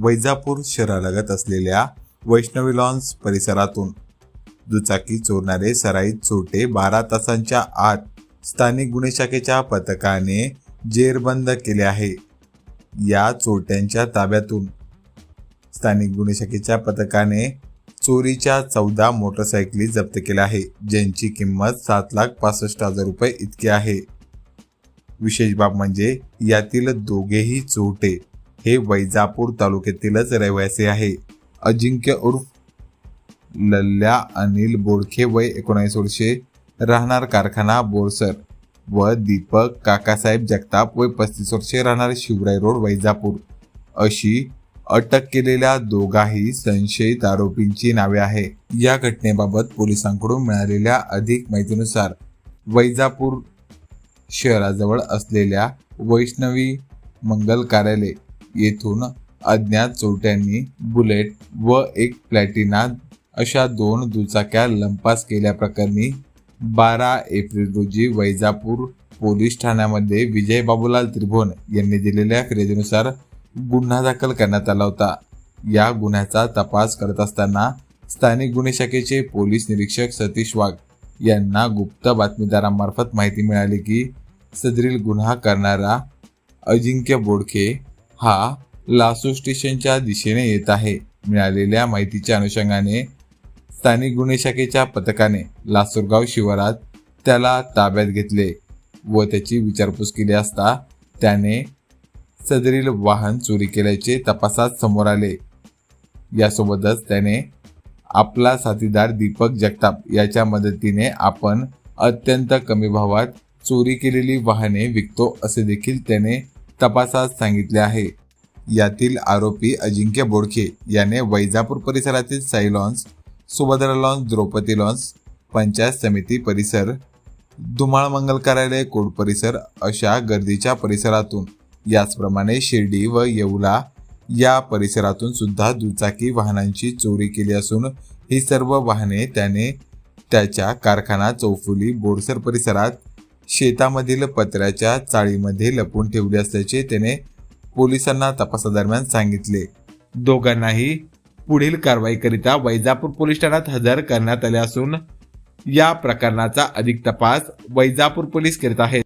वैजापूर शहरालगत असलेल्या वैष्णवी लॉन्स परिसरातून दुचाकी चोरणारे सराईत चोरटे बारा तासांच्या आत स्थानिक गुन्हे शाखेच्या पथकाने जेरबंद केले आहे. या चोरट्यांच्या ताब्यातून स्थानिक गुन्हे शाखेच्या पथकाने चोरीच्या चौदा मोटरसायकली जप्त केल्या आहे ज्यांची किंमत सात लाख पासष्ट हजार रुपये इतकी आहे. विशेष बाब म्हणजे यातील दोघेही चोरटे हे वैजापूर तालुक्यातीलच रहिवासी आहे. अजिंक्य उर्फ लल्ल्या अनिल बोडखे वय एकोणावीस वर्षे राहणार कारखाना बोरसर व दीपक काकासाहेब जगताप वय पस्तीस वर्षे राहणार शिवराय रोड वैजापूर. अशी अटक केलेल्या दोघाही संशयित आरोपींची नावे आहे. या घटनेबाबत पोलिसांकडून मिळालेल्या अधिक माहितीनुसार वैजापूर शहराजवळ असलेल्या वैष्णवी मंगल कार्यालय येथून अज्ञात चोरट्यांनी बुलेट व एक प्लॅटिना अशा दोन दुचाक्या लंपास केल्याप्रकरणी बारा एप्रिल रोजी वैजापूर पोलीस ठाण्यामध्ये विजय बाबूलाल त्रिभुवन यांनी दिलेल्या फिर्यादीनुसार गुन्हा दाखल करण्यात आला होता. या गुन्ह्याचा तपास करत असताना स्थानिक गुन्हे शाखेचे पोलीस निरीक्षक सतीश वाघ यांना गुप्त बातमीदारांमार्फत माहिती मिळाली की सदरील गुन्हा करणारा अजिंक्य बोडखे हा लासू स्टेशनच्या दिशेने येत आहे. मिळालेल्या माहितीच्या अनुषंगाने स्थानिक गुन्हे शाखेच्या पथकाने लासूरगाव शिवारात त्याला ताब्यात घेतले व त्याची विचारपूस केली असता त्याने सदरील वाहन चोरी केल्याचे तपासात समोर आले. यासोबतच त्याने आपला साथीदार दीपक जगताप याच्या मदतीने आपण अत्यंत कमी भावात चोरी केलेली वाहने विकतो असे देखील त्याने तपासात सांगितले आहे. यातील आरोपी अजिंक्य बोडखे याने वैजापूर परिसरातील Sai lawns Subhadra lawns Draupadi lawns panchayat समिती परिसर धुमाळ मंगल कार्यालय कोड परिसर अशा गर्दीच्या परिसरातून याचप्रमाणे शिर्डी व येवला या परिसरातून सुद्धा दुचाकी वाहनांची चोरी केली असून ही सर्व वाहने त्याने त्याच्या कारखाना चौफुली बोरसर परिसरात शेतामधील पत्र्याच्या चाळीमध्ये लपून ठेवली असल्याचे त्याने पोलिसांना तपासादरम्यान सांगितले. दोघांनाही पुढील कारवाईकरिता वैजापूर पोलीस ठाण्यात हजर करण्यात आले असून या प्रकरणाचा अधिक तपास वैजापूर पोलीस करीत आहेत.